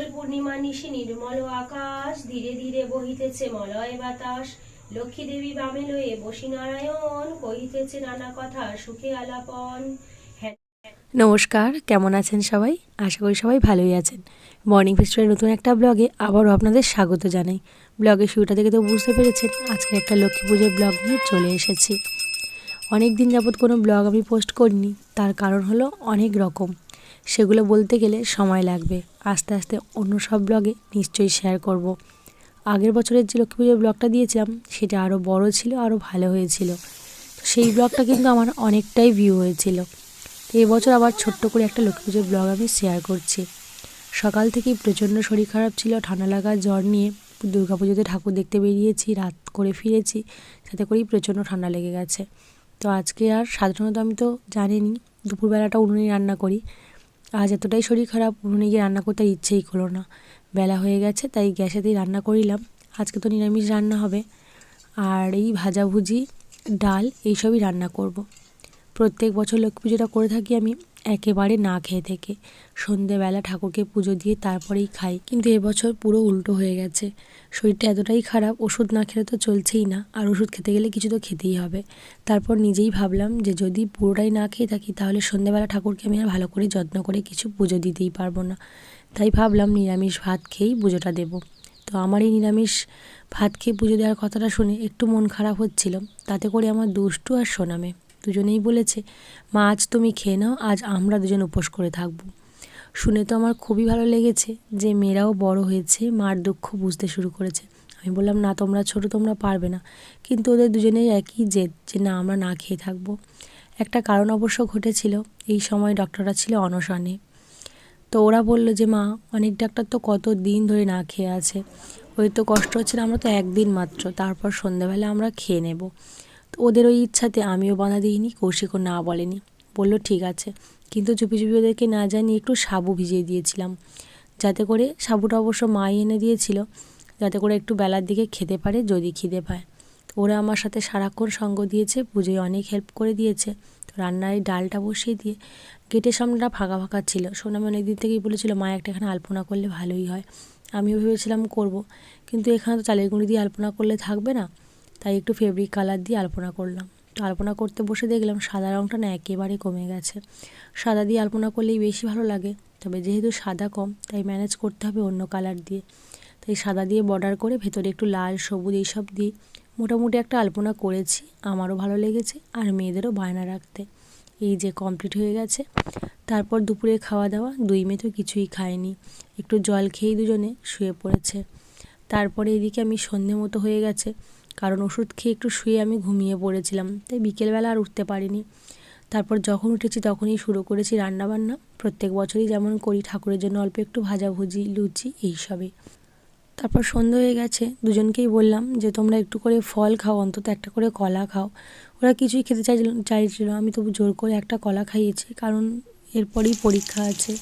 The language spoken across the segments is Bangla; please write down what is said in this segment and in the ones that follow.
দোল পূর্ণিমা নিশি নির্মল আকাশ ধীরে ধীরে বহিতেছে মলয় বাতাস। লক্ষ্মী দেবী বামে লয়ে বসি নারায়ণ কহিতেছে নানা কথা সুখে আলাপন। হ্যাঁ। নমস্কার, কেমন আছেন সবাই? আশা করি সবাই ভালোই আছেন। মর্নিং ফেস্টিভ্যালের নতুন একটা ব্লগে আবারও আপনাদের স্বাগত জানাই। ব্লগের শুরুটা থেকে তো বুঝতে পেরেছেন, আজকে একটা লক্ষ্মী পুজোর ব্লগ নিয়ে চলে এসেছি। অনেক দিন যাবৎ কোনো ব্লগ আমি পোস্ট করিনি, তার কারণ হলো অনেক রকম। সেগুলো বলতে গেলে সময় লাগবে। আস্তে আস্তে অন্য সব ব্লগে নিশ্চয়ই শেয়ার করব। আগের বছরের যে লক্ষ্মী পুজোর ব্লগটা দিয়েছিলাম, সেটা আরও বড় ছিল আরও ভালো হয়েছিল। সেই ব্লগটা কিন্তু আমার অনেকটাই ভিউ হয়েছিল। তো এবছর আবার ছোট্ট করে একটা লক্ষ্মী পুজোর ব্লগ আমি শেয়ার করছি। সকাল থেকেই প্রচণ্ড শরীর খারাপ ছিল, ঠান্ডা লাগা, জ্বর নিয়ে দুর্গা পুজোতে ঠাকুর দেখতে বেরিয়েছি, রাত করে ফিরেছি, সাথে করেই প্রচণ্ড ঠান্ডা লেগে গেছে। তো আজকে আর সাধারণত আমি তো জানিনি দুপুরবেলাটা উনুনে রান্না করি। আজ এতটাই শরীর খারাপ, উনুনে গিয়ে রান্না করতে ইচ্ছেই করল না। বেলা হয়ে গেছে, তাই গ্যাসেতেই রান্না করিলাম। আজকে তো নিরামিষ রান্না হবে। আর এই ভাজাভুজি ডাল, এইসবই রান্না করব। প্রত্যেক বছর লক্ষ্মী পুজোটা করে থাকি আমি। একেবারে না খেয়ে থেকে। সন্ধেবেলা ঠাকুরকে পুজো দিয়ে তারপরেই খাই। কিন্তু এবছর পুরো উল্টো হয়ে গেছে। শরীরটা এতটাই খারাপ, ওষুধ না খেলে তো চলছেই না। আর ওষুধ খেতে গেলে কিছু তো খেতেই হবে। তারপর নিজেই ভাবলাম যে যদি পুরোটাই না খেয়ে থাকি, তাহলে সন্ধেবেলা ঠাকুরকে আমি আর ভালো করে যত্ন করে কিছু পুজো দিতেই পারব না। তাই ভাবলাম নিরামিষ ভাত খেয়েই পুজোটা দেবো। তো আমার এই নিরামিষ ভাত খেয়ে পুজো দেওয়ার কথাটা শুনে একটু মন খারাপ হচ্ছিল। তাতে করে আমার দুষ্টু আর সোনামে। দুজনেই বলেছে, মা, আজ তুমি খেয়ে নাও, আজ আমরা দুজন উপোস করে থাকব। শুনে তো আমার খুবই ভালো লেগেছে যে মেয়েরাও বড় হয়েছে, মার দুঃখ বুঝতে শুরু করেছে। আমি বললাম, না, তোমরা ছোট, তোমরা পারবে না। কিন্তু ওদের দুজনেই একই জেদ যে, না, আমরা না খেয়ে থাকব। একটা কারণ অবশ্য ঘটেছিল, এই সময় ডক্টররা ছিল অনশনে। তো ওরা বলল যে, মা, অনেক ডাক্তার তো কত দিন ধরে না খেয়ে আছে। ওই তো কষ্ট হচ্ছে না, আমরা তো একদিন মাত্র, তারপর সন্ধ্যাবেলা আমরা খেয়ে নেব। ওদের ওই ইচ্ছাতে আমিও বাধা দিইনি, কৌশিকও না বলেনি। বলল, ঠিক আছে। কিন্তু চুপি চুপি ওদেরকে না জানিয়ে একটু সাবু ভিজিয়ে দিয়েছিলাম। যাতে করে সাবুটা অবশ্য মাই এনে দিয়েছিল। যাতে করে একটু বেলার দিকে খেতে পারে, যদি খিদে পায়। ওরা আমার সাথে সারাক্ষণ সঙ্গ দিয়েছে, পুজোয় অনেক হেল্প করে দিয়েছে। রান্নার এই ডালটা বসিয়ে দিয়ে গেটের সামনেটা ফাঁকা ফাঁকা ছিল। সোনামি অনেক দিন থেকেই বলেছিল, মা, একটা এখানে আলপনা করলে ভালোই হয়। আমিও ভেবেছিলাম করব, কিন্তু এখানে তো চালের গুঁড়ি দিয়ে আলপনা করলে থাকবে না। তাই একটু ফেব্রিক কালার দিয়ে আলপনা করলাম। তো আলপনা করতে বসে দেখলাম সাদা রঙটা না একেবারে কমে গেছে। সাদা দিয়ে আলপনা করলেই বেশি ভালো লাগে, তবে যেহেতু সাদা কম, তাই ম্যানেজ করতে হবে অন্য কালার দিয়ে। তাই সাদা দিয়ে বর্ডার করে ভেতরে একটু লাল, সবুজ এইসব দিয়ে মোটামুটি একটা আলপনা করেছি, আমারও ভালো লেগেছে আর মেয়েদেরও বায়না রাখতে। এই যে কমপ্লিট হয়ে গেছে, তারপর দুপুরে খাওয়া দাওয়া দুই মেয়ে তো কিছুই খায়নি। একটু জল খেয়েই দুজনে শুয়ে পড়েছে। তারপরে এদিকে আমি সন্ধে মতো হয়ে গেছে কারণ ওষুধ খেয়ে একটু শুয়ে আমি ঘুমিয়ে পড়েছিলাম, তাই বিকেলবেলা আর উঠতে পারিনি। তারপর যখন উঠেছি তখনই শুরু করেছি রান্নাবান্না। প্রত্যেক বছরই যেমন করি ঠাকুরের জন্য অল্প একটু ভাজাভুজি, লুচি, এইসবই। তারপর সন্ধে হয়ে গেছে, দুজনকেই বললাম যে, তোমরা একটু করে ফল খাও, অন্তত একটা করে কলা খাও। ওরা কিছুই খেতে চাইছিল চাইছিল আমি তবু জোর করে একটা কলা খাইয়েছি, কারণ এরপরেই পরীক্ষা আছে।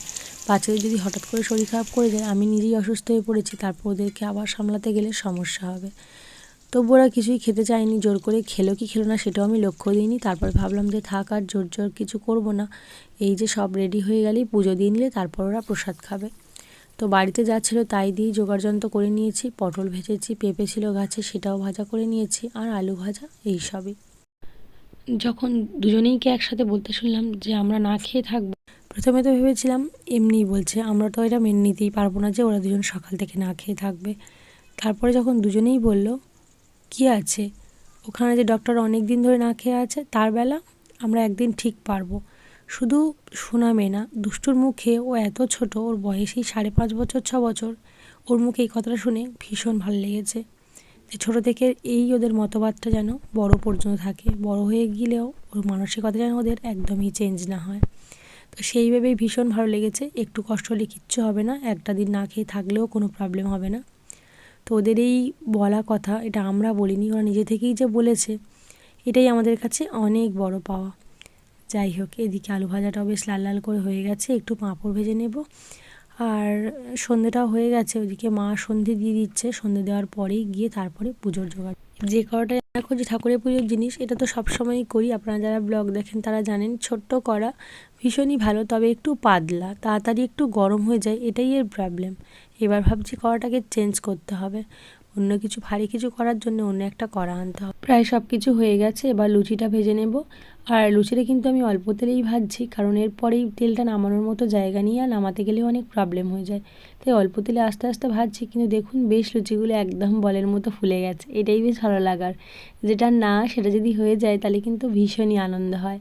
বাচ্চাদের যদি হঠাৎ করে শরীর খারাপ করে যায়, আমি নিজেই অসুস্থ হয়ে পড়েছি, তারপর ওদেরকে আবার সামলাতে গেলে সমস্যা হবে। তবু ওরা কিছুই খেতে চায়নি জোর করে খেলো কি খেলো না সেটাও আমি লক্ষ্য দিইনি। তারপর ভাবলাম যে থাক আর জোর জোর কিছু করব না। এই যে সব রেডি হয়ে গেলেই পুজো দিয়ে নিলে তারপর ওরা প্রসাদ খাবে। তো বাড়িতে যা ছিল তাই দিয়েই জোগাড়যন্ত্র করে নিয়েছি। পটল ভেজেছি পেঁপে ছিল গাছে সেটাও ভাজা করে নিয়েছি আর আলু ভাজা এই সবই। যখন দুজনেইকে একসাথে বলতে শুনলাম যে আমরা না খেয়ে থাকব। প্রথমে তো ভেবেছিলাম এমনিই বলছে আমরা তো এটা মেনে নিতেই পারব না যে ওরা দুজন সকাল থেকে না খেয়ে থাকবে। তারপরে যখন দুজনেই বলল কি আছে? ওখানে যে ডক্টর অনেক দিন ধরে না খেয়ে আছে, তার বেলা আমরা একদিন ঠিক পারব। শুধু শোনামে না, দুষ্টুর মুখে ও এত ছোট, ওর বয়সেই সাড়ে পাঁচ বছর, ছ বছর। ওর মুখে এই কথাটা শুনে ভীষণ ভালো লেগেছে। যে ছোটো থেকে এই ওদের মতবাদটা যেন বড় পর্যন্ত থাকে। বড় হয়ে গেলেও ওর মানসিকতা যেন ওদের একদমই চেঞ্জ না হয়। তো সেই ভেবেই ভীষণ ভালো লেগেছে। একটু কষ্ট হলে কিচ্ছু হবে না। একটা দিন না খেয়ে থাকলেও কোনো প্রবলেম হবে না। তো ওদের এই বলা কথা, এটা আমরা বলিনি, ওরা নিজে থেকেই যে বলেছে, এটাই আমাদের কাছে অনেক বড় পাওয়া। যাই হোক, এদিকে আলু ভাজাটাও বেশ লাল লাল করে হয়ে গেছে, একটু পাঁপড় ভেজে নেব। আর সন্ধেটাও হয়ে গেছে ওদিকে মা সন্ধে দিয়ে দিচ্ছে, সন্ধে দেওয়ার পরেই গিয়ে তারপরে পুজোর জোগাড়। যে কড়াটা রান্না যে ঠাকুরের পুজোর জিনিস, এটা তো সবসময়ই করি, আপনারা যারা ব্লগ দেখেন তারা জানেন, ছোট্ট করা ভীষণই ভালো, তবে একটু পাতলা, তাড়াতাড়ি একটু গরম হয়ে যায়, এটাই এর প্রবলেম এবার ভাবছি কড়াটাকে চেঞ্জ করতে হবে। অন্য কিছু, ভারী কিছু করার জন্য অন্য একটা কড়া আনতে হবে। প্রায় সব কিছু হয়ে গেছে, এবার লুচিটা ভেজে নেব। আর লুচিটা কিন্তু আমি অল্প তেলেই ভাজছি, কারণ এরপরেই তেলটা নামানোর মতো জায়গা নিয়ে আর নামাতে গেলেও অনেক প্রবলেম হয়ে যায়। তাই অল্প তেলে আস্তে আস্তে ভাজছি, কিন্তু দেখুন বেশ লুচিগুলো একদম বলের মতো ফুলে গেছে। এটাই বেশ ভালো লাগার। যেটা না, সেটা যদি হয়ে যায় তাহলে কিন্তু ভীষণই আনন্দ হয়।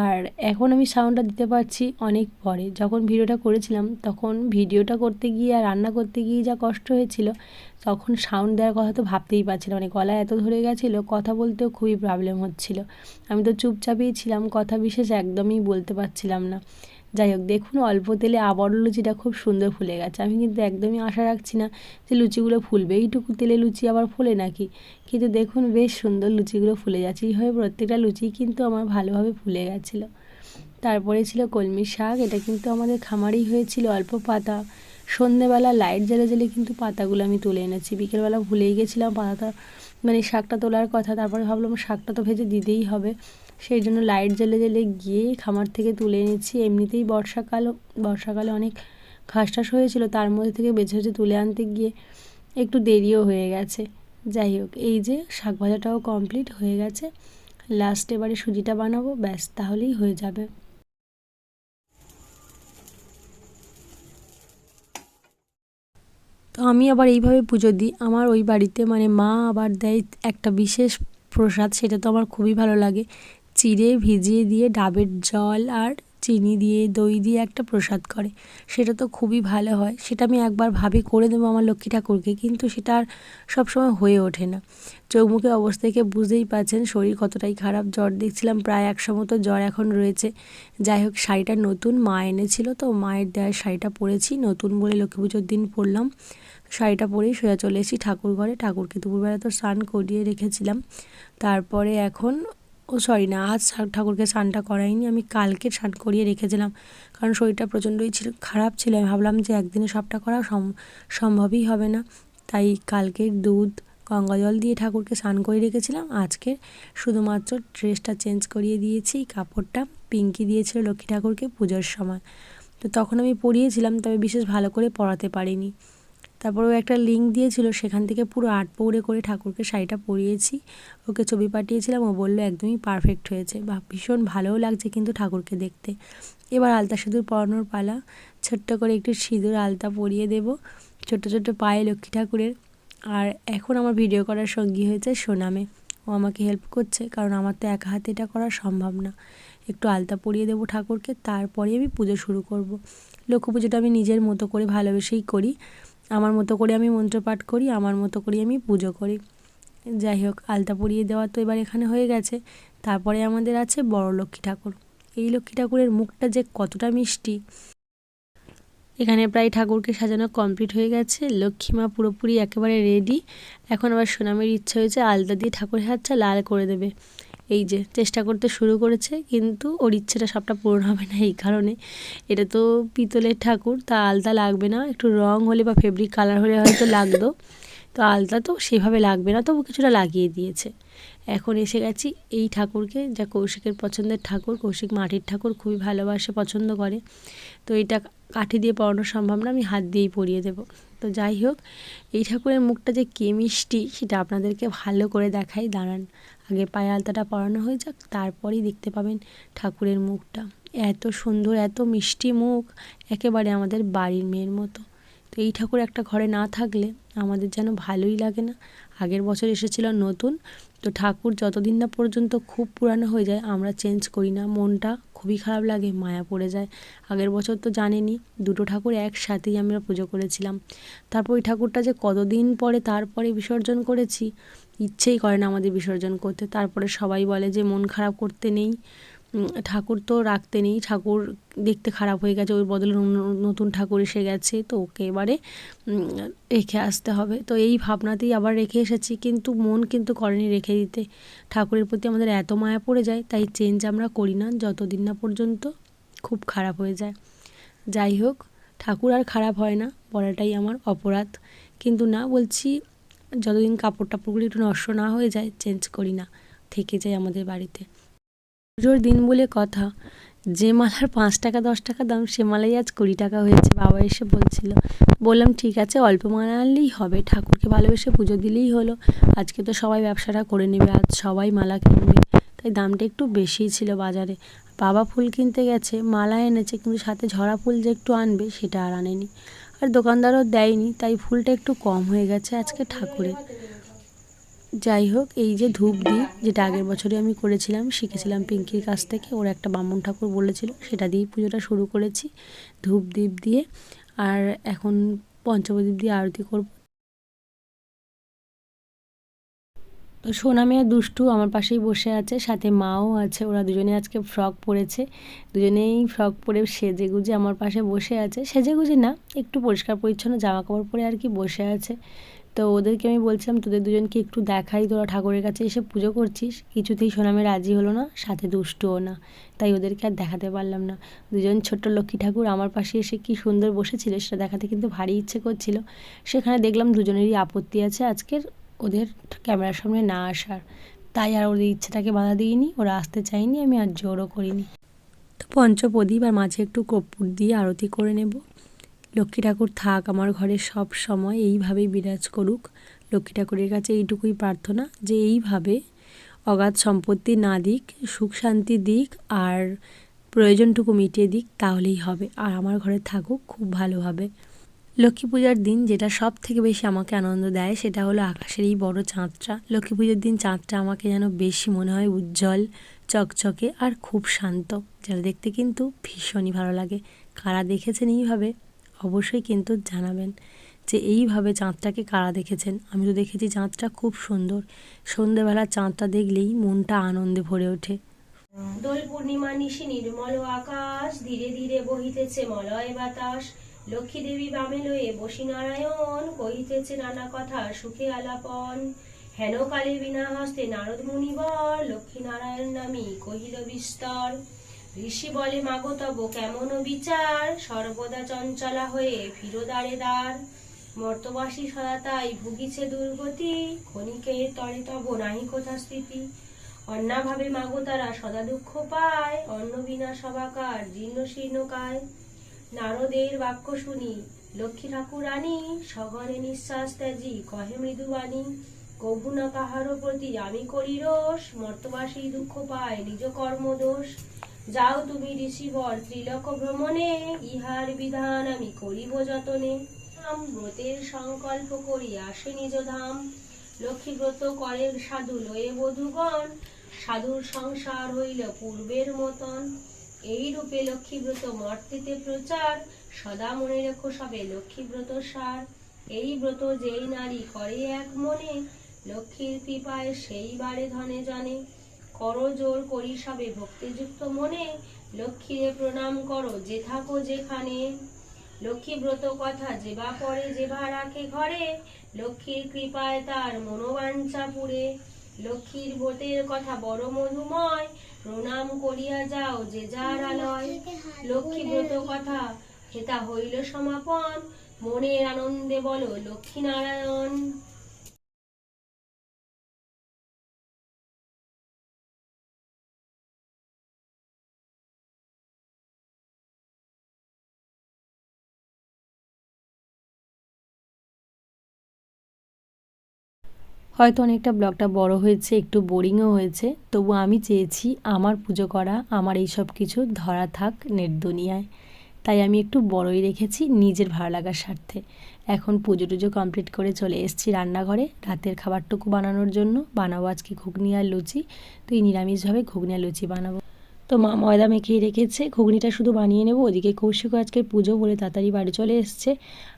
আর এখন আমি সাউন্ডটা দিতে পারছি অনেক পরে। যখন ভিডিওটা করেছিলাম, তখন ভিডিওটা করতে গিয়ে আর রান্না করতে গিয়ে যা কষ্ট হয়েছিল, তখন সাউন্ড দেওয়ার কথা তো ভাবতেই পারছিলাম। মানে গলা এত ধরে গেছিল, কথা বলতেও খুবই প্রবলেম হচ্ছিল। আমি তো চুপচাপই ছিলাম, কথা বিশেষ একদমই বলতে পারছিলাম না। যাই হোক, দেখুন, অল্প তেলে আবারও লুচিটা খুব সুন্দর ফুলে গেছে। আমি কিন্তু একদমই আশা রাখছি না যে লুচিগুলো ফুলবে। এইটুকু তেলে লুচি আবার ফুলে নাকি? কিন্তু দেখুন, বেশ সুন্দর লুচিগুলো ফুলে যাচ্ছে। এইভাবে প্রত্যেকটা লুচি কিন্তু আমার ভালোভাবে ফুলে গেছিল। তারপরে ছিল কলমি শাক। এটা কিন্তু আমাদের খামারেই হয়েছিল অল্প পাতা। সন্ধেবেলা লাইট জ্বালে জ্বালে কিন্তু পাতাগুলো আমি তুলে এনেছি। বিকেলবেলা ভুলেই গেছিলাম পাতা মানে শাকটা তোলার কথা। তারপরে ভাবলাম শাকটা তো ভেজে দিতেই হবে। সেই জন্য লাইট জ্বেলে জ্বেলে গিয়ে খামার থেকে তুলে এনেছি। এমনিতেই বর্ষাকাল, বর্ষাকালে অনেক ঘাস টাস হয়েছিল, তার মধ্যে থেকে বেছে বেছে তুলে আনতে গিয়ে একটু দেরিও হয়ে গেছে। যাই হোক, এই যে শাক ভাজাটাও কমপ্লিট হয়ে গেছে। লাস্ট এবারে সুজিটা বানাবো, ব্যাস, তাহলেই হয়ে যাবে। তো আমি আবার এইভাবে পুজো দিই। আমার ওই বাড়িতে মানে মা আবার দেয় একটা বিশেষ প্রসাদ, সেটা তো আমার খুবই ভালো লাগে। চিড়ে ভিজিয়ে দিয়ে ডাবের জল আর চিনি দিয়ে দই দিয়ে একটা প্রসাদ করে। সেটা তো খুবই ভালো হয়। সেটা আমি একবার ভাবি করে দেবো আমার লক্ষ্মী ঠাকুরকে, কিন্তু সেটা আর সবসময় হয়ে ওঠে না। চৌমুখে অবস্থা থেকে বুঝতেই পারছেন শরীর কতটাই খারাপ। জ্বর দেখছিলাম প্রায় একশো মতো জ্বর এখন রয়েছে। যাই হোক, শাড়িটা নতুন, মা এনেছিল তো মায়ের দেওয়ার শাড়িটা পরেছি, নতুন বলে লক্ষ্মী পুজোর দিন পরলাম। শাড়িটা পরেই সোজা চলে এসেছি ঠাকুর ঘরে। ঠাকুরকে দুপুরবেলা তো স্নান করিয়ে রেখেছিলাম। তারপরে এখন ও সরি না, আজ ঠাকুরকে স্নানটা করাইনি, আমি কালকে স্নান করিয়ে রেখেছিলাম। কারণ শরীরটা প্রচণ্ডই ছিল, খারাপ ছিল। আমি ভাবলাম যে একদিনে সবটা করা সম্ভবই হবে না। তাই কালকের দুধ, গঙ্গা জল দিয়ে ঠাকুরকে স্নান করে রেখেছিলাম। আজকে শুধুমাত্র ড্রেসটা চেঞ্জ করিয়ে দিয়েছি, কাপড়টা পিঙ্কি দিয়েছিল লক্ষ্মী ঠাকুরকে পুজোর সময়। তো তখন আমি পরিয়েছিলাম, তবে বিশেষ ভালো করে পড়াতে পারিনি। তারপর ও একটা লিঙ্ক দিয়েছিল, সেখান থেকে পুরো আট পৌড়ে করে ঠাকুরকে শাড়িটা পরিয়েছি। ওকে ছবি পাঠিয়েছিলাম, ও বলল, একদমই পারফেক্ট হয়েছে। বা ভীষণ ভালোও লাগছে কিন্তু ঠাকুরকে দেখতে। এবার আলতা সিঁদুর পরানোর পালা, ছোট্ট করে একটু সিঁদুর আলতা পরিয়ে দেব, ছোট্ট ছোট্ট পায়ে লক্ষ্মী ঠাকুরের। আর এখন আমার ভিডিও করার সঙ্গী হয়েছে সোনামে। ও আমাকে হেল্প করছে, কারণ আমার তো একা হাতে এটা করা সম্ভব না। একটু আলতা পরিয়ে দেবো ঠাকুরকে তারপরে আমি পুজো শুরু করব। লক্ষ্মী পুজোটা আমি নিজের মতো করে ভালোবেসেই করি। আমার মতো করে আমি মন্ত্রপাঠ করি, আমার মতো করে আমি পুজো করি। যাই হোক, আলতা পরিয়ে দেওয়া তো এবার এখানে হয়ে গেছে। তারপরে আমাদের আছে বড় লক্ষ্মী ঠাকুর। এই লক্ষ্মী ঠাকুরের মুখটা যে কতটা মিষ্টি। এখানে প্রায় ঠাকুরকে সাজানো কমপ্লিট হয়ে গেছে। লক্ষ্মীমা পুরোপুরি একেবারে রেডি এখন আবার সোনামের ইচ্ছা হয়েছে আলতা দিয়ে ঠাকুরের হাতটা লাল করে দেবে। এই যে চেষ্টা করতে শুরু করেছে, কিন্তু ওর ইচ্ছেটা সবটা পূরণ হবে না এই কারণে। এটা তো পিতলের ঠাকুর, তা আলতা লাগবে না। একটু রং হলে বা ফেব্রিক কালার হলে হয়তো লাগতো। তো আলতা তো সেভাবে লাগবে না, তবু কিছুটা লাগিয়ে দিয়েছে। এখন এসে গেছি এই ঠাকুরকে, যা কৌশিকের পছন্দের ঠাকুর, কৌশিক মাটির ঠাকুর খুবই ভালোবাসে, পছন্দ করে। তো এটা কাঠি দিয়ে পড়ানো সম্ভব না, আমি হাত দিয়েই পরিয়ে দেব। তো যাই হোক, এই ঠাকুরের মুখটা যে কে মিষ্টি সেটা আপনাদেরকে ভালো করে দেখাই। দাঁড়ান, আগে পায়ে আলতাটা পরানো হয়ে যাক, তারপরেই দেখতে পাবেন ঠাকুরের মুখটা। এত সুন্দর, এত মিষ্টি মুখ, একেবারে আমাদের বাড়ির মেয়ের মতো। তো এই ঠাকুর একটা ঘরে না থাকলে আমাদের যেন ভালোই লাগে না। আগের বছর এসেছিল নতুন, তো ঠাকুর যতদিন না পর্যন্ত খুব পুরানো হয়ে যায়, আমরা চেঞ্জ করি না। মনটা খুবই খারাপ লাগে, মায়া পড়ে যায়। আগের বছর তো জানেনি দুটো ঠাকুর একসাথেই আমরা পুজো করেছিলাম। তারপর ওই ঠাকুরটা যে কতদিন পরে তারপরে বিসর্জন করেছি, ইচ্ছেই করে না আমাদের বিসর্জন করতে। তারপরে সবাই বলে যে মন খারাপ করতে নেই। ঠাকুর তো রাখতে নেই, ঠাকুর দেখতে খারাপ হয়ে গেছে ওর বদলে নতুন ঠাকুর এসে গেছে, তো ওকে এবারে রেখে আসতে হবে। তো এই ভাবনাতেই আবার রেখে এসেছি, কিন্তু মন কিন্তু করেনি রেখে দিতে। ঠাকুরের প্রতি আমাদের এত মায়া পড়ে যায়, তাই চেঞ্জ আমরা করি না, যতদিন না পর্যন্ত খুব খারাপ হয়ে যায়। যাই হোক, ঠাকুর আর খারাপ হয় না পড়াটাই আমার অপরাধ। কিন্তু না বলছি, যতদিন কাপড় টাপড়গুলো একটু নষ্ট না হয়ে যায় চেঞ্জ করি না, থেকে যায় আমাদের বাড়িতে। পুজোর দিন বলে কথা। যে মালার পাঁচ টাকা, দশ টাকা দাম, সে মালাই আজ কুড়ি টাকা হয়েছে। বাবা এসে বলছিল, বললাম, ঠিক আছে, অল্প মালা আনলেই হবে। ঠাকুরকে ভালোবেসে পুজো দিলেই হলো। আজকে তো সবাই ব্যবসাটা করে নেবে, আজ সবাই মালা কিনবে। তাই দামটা একটু বেশিই ছিল বাজারে। বাবা ফুল কিনতে গেছে, মালা এনেছে, কিন্তু সাথে ঝরা ফুল যে একটু আনবে, সেটা আর আনেনি। আর দোকানদারও দেয়নি, তাই ফুলটা একটু কম হয়ে গেছে আজকে ঠাকুরের। যাই হোক, এই যে ধূপ দ্বীপ যেটা আগের বছরে আমি করেছিলাম, শিখেছিলাম পিঙ্কির কাছ থেকে, ওর একটা বামুন ঠাকুর বলেছিল, সেটা দিয়েই পুজোটা শুরু করেছি, ধূপ দ্বীপ দিয়ে, আর এখন পঞ্চপ্রদীপ দিয়ে আরতি করব। তো সোনামি দুষ্টু আমার পাশেই বসে আছে, সাথে মাও আছে, ওরা দুজনে আজকে ফ্রক পরেছে, দুজনেই ফ্রক পরে সেজে গুজে আমার পাশে বসে আছে, সেজে গুজে না, একটু পরিষ্কার পরিচ্ছন্ন জামা কাপড় পরে আর কি বসে আছে তো ওদেরকে আমি বলছিলাম, তোদের দুজনকে একটু দেখাই, তোরা ঠাকুরের কাছে এসে পুজো করছিস। কিছুতেই সোনামে রাজি হলো না, সাথে দুষ্টুও না। তাই ওদেরকে আর দেখাতে পারলাম না। দুজন ছোট্ট লক্ষ্মী ঠাকুর আমার পাশে এসে কি সুন্দর বসেছিল, সেটা দেখাতে কিন্তু ভারী ইচ্ছে করছিল। সেখানে দেখলাম দুজনেরই আপত্তি আছে আজকের ওদের ক্যামেরার সামনে না আসার। তাই আর ওদের ইচ্ছেটাকে বাধা দিইনি, ওরা আসতে চায়নি আমি আর জোরও করিনি। তো পঞ্চপ্রদীপ আর মাঝে একটু কর্পূর দিয়ে আরতি করে নেব। লক্ষ্মী ঠাকুর থাক, আমার ঘরে সব সময় এইভাবেই বিরাজ করুক। লক্ষ্মী ঠাকুরের কাছে এইটুকুই প্রার্থনা যে এইভাবে অগাধ সম্পত্তি না দিক, সুখ শান্তি দিক আর প্রয়োজনটুকু মিটিয়ে দিক, তাহলেই হবে। আর আমার ঘরে থাকুক, খুব ভালোভাবে লক্ষ্মী পূজার দিন যেটা সব থেকে বেশি আমাকে আনন্দ দেয়, সেটা হলো আকাশের এই বড় চাঁদটা। লক্ষ্মী পূজার দিন চাঁদটা আমাকে যেন বেশি মনে হয় উজ্জ্বল, চকচকে আর খুব শান্ত। যেটা দেখতে কিন্তু ভীষণই ভালো লাগে। কারা দেখেছেন এইভাবে? অবশ্যই কিন্তু জানাবেন যে এইভাবে চাঁদটাকে কারা দেখেছেন? আমি তো দেখেছি চাঁদটা খুব সুন্দর। সন্ধেবেলা চাঁদটা দেখলেই মনটা আনন্দে ভরে ওঠে। দোল পূর্ণিমা নিশি নির্মল আকাশ, ধীরে ধীরে বহিতেছে মলয় বাতাস। লক্ষ্মী দেবী বামে লয়ে বসি নারায়ণ, কহিতেছে নানা কথা, সুখে আলাপন। হেন কালে বিনা হস্তে নারদ মুনিবর, লক্ষ্মী নারায়ণ নামি কহিল বিস্তর। ঋষি বলে, মাগো তব কেমন বিচার? সর্বদা চঞ্চলা হয়ে ফিরোদারে দ্বার মর্তবাসী সদা তাই ভুগিছে দুর্গতি, ক্ষণিকে তরে তব নাহি কোথা স্থিতি। অন্যাভাবে মাগো তারা সদা দুঃখ পায়, অন্ন বিনা সবাকার জীর্ণ শীর্ণকায় নারদের বাক্য শুনি, লক্ষ্মী ঠাকুরানী সঘরে নিঃশ্বাস ত্যাজি, কহে মৃদুবাণী কভু না কাহারও প্রতি আমি করি রোষ, মর্তবাসী দুঃখ পায়, নিজ কর্ম দোষ যাও তুমি ঋষিবর ত্রিলোক ভ্রমণে, ইহার বিধান আমি করিব যতনে। ব্রতের সংকল্প করি, আসে নিজ ধাম। লক্ষ্মী ব্রত করে সাধু লয়ে বধুগণ, সাধুর সংসার হইল পূর্বের মতন। এই রূপে লক্ষ্মীব্রত মর্তেতে প্রচার, সদা মনে রেখো সবে লক্ষ্মীব্রত সার। এই ব্রত যেই নারী করে এক মনে, লক্ষ্মীর কৃপায় সেই বারে ধনে জনে। করো জোর করি সবে ভক্তিযুক্ত মনে লক্ষ্মীরে প্রণাম করো যে থাকো যেখানে। লক্ষ্মী ব্রত কথা যেবা পরে যেবা রাখে ঘরে লক্ষ্মীর কৃপায় তার মনোবাঞ্ছা পুরে। লক্ষ্মীর ব্রতের কথা বড় মধুময় প্রণাম করিয়া যাও যে যার আলয়। লক্ষ্মী ব্রত কথা হেতা হইল সমাপন মনের আনন্দে বলো লক্ষ্মী হয়তো অনেকটা ব্লগটা বড় হয়েছে, একটু বোরিংও হয়েছে। তবু আমি চেয়েছি আমার পুজো করা, আমার এই সব কিছু ধরা থাক নেট দুনিয়ায়। তাই আমি একটু বড়ই রেখেছি নিজের ভালো লাগার স্বার্থে। এখন পুজো টুজো কমপ্লিট করে চলে এসেছি রান্নাঘরে। রাতের খাবারটুকু বানানোর জন্য বানাবো আজকে ঘুগনি আর লুচি। তো এই নিরামিষভাবে ঘুগনি আর লুচি বানাবো। তো মা ময়দা মেখেই রেখেছে, ঘুগনিটা শুধু বানিয়ে নেব। ওদিকে কৌশিকও আজকে পুজো বলে তাড়াতাড়ি বাড়ি চলে এসছে।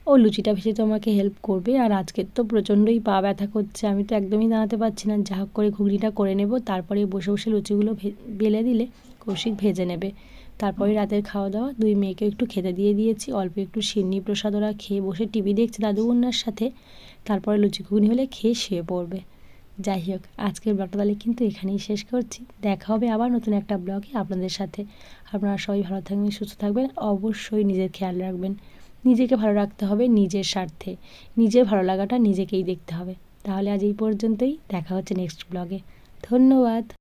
ও লুচিটা ভেজে তো আমাকে হেল্প করবে। আর আজকের তো প্রচণ্ডই পা ব্যথা করছে। আমি তো একদমই দাঁড়াতে পারছি না। যা করে ঘুগনিটা করে নেব। তারপরে বসে বসে লুচিগুলো বেলে দিলে কৌশিক ভেজে নেবে। তারপরে রাতের খাওয়া দাওয়া দুই মেয়েকে একটু খেতে দিয়ে দিয়েছি। অল্প একটু সিন্নি প্রসাদ ওরা খেয়ে বসে টিভি দেখছে দাদু সাথে। তারপরে লুচি ঘুগনি হলে খেয়ে শুয়ে পড়বে। যাই হোক, আজকের ব্লগটা তাহলে কিন্তু এখানেই শেষ করছি। দেখা হবে আবার নতুন একটা ব্লগে আপনাদের সাথে। আপনারা সবাই ভালো থাকবেন, সুস্থ থাকবেন, অবশ্যই নিজের খেয়াল রাখবেন। নিজেকে ভালো রাখতে হবে নিজের স্বার্থে। নিজের ভালো লাগাটা নিজেকেই দেখতে হবে। তাহলে আজ এই পর্যন্তই। দেখা হচ্ছে নেক্সট ব্লগে। ধন্যবাদ।